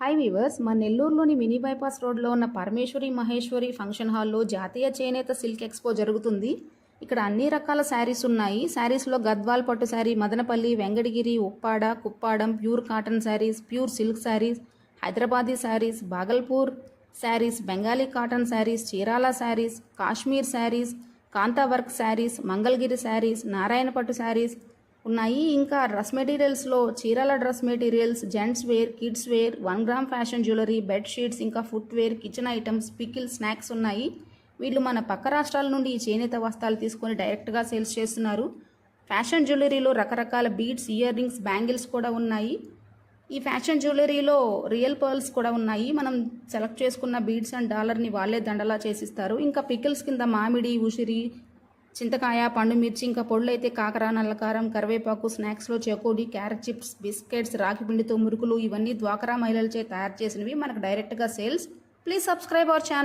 Hi weavers మా నెల్లూరులోని mini bypass రోడ్లో ఉన్న పరమేశ్వరి మహేశ్వరి ఫంక్షన్ హాల్లో జాతీయ చేనేత సిల్క్ ఎక్స్పో జరుగుతుంది. ఇక్కడ అన్ని రకాల శారీస్ ఉన్నాయి. శారీస్లో గద్వాల్ పట్టు sari Madanapalle Venkatagiri Uppada Kuppadam pure cotton saris pure silk saris Hyderabadi saris Bhagalpur saris Bengali cotton saris Chirala saris Kashmir saris Kantha work saris Mangalagiri saris Narayana పట్టు శారీస్ ఉన్నాయి. ఇంకా డ్రెస్ మెటీరియల్స్లో చీరల dress materials gents wear kids wear one gram fashion jewellery bed sheets ఇంకా footwear kitchen items pickle snacks ఉన్నాయి. వీళ్ళు మన పక్క రాష్ట్రాల నుండి ఈ చేనేత వస్త్రాలు తీసుకొని డైరెక్ట్గా సేల్స్ చేస్తున్నారు. ఫ్యాషన్ జ్యువెలరీలో రకరకాల బీడ్స్ ఇయర్ రింగ్స్ బ్యాంగిల్స్ కూడా ఉన్నాయి. ఈ ఫ్యాషన్ జ్యువెలరీలో రియల్ పర్ల్స్ కూడా ఉన్నాయి. మనం సెలెక్ట్ చేసుకున్న బీడ్స్ అండ్ డాలర్ని వాళ్ళే దండలా చేసిస్తారు. ఇంకా పికిల్స్ కింద మామిడి ఉసిరి చింతకాయ పండు మిర్చి ఇంకా పొడులు అయితే కాకర నల్లకారం కరివేపాకు స్నాక్స్లో చెకోడి క్యారెట్ చిప్స్ బిస్కెట్స్ రాగి పిండితో మురుకులు ఇవన్నీ ద్వాకరా మహిళలచే తయారు చేసినవి. మనకు డైరెక్ట్గా sales. Please subscribe our channel.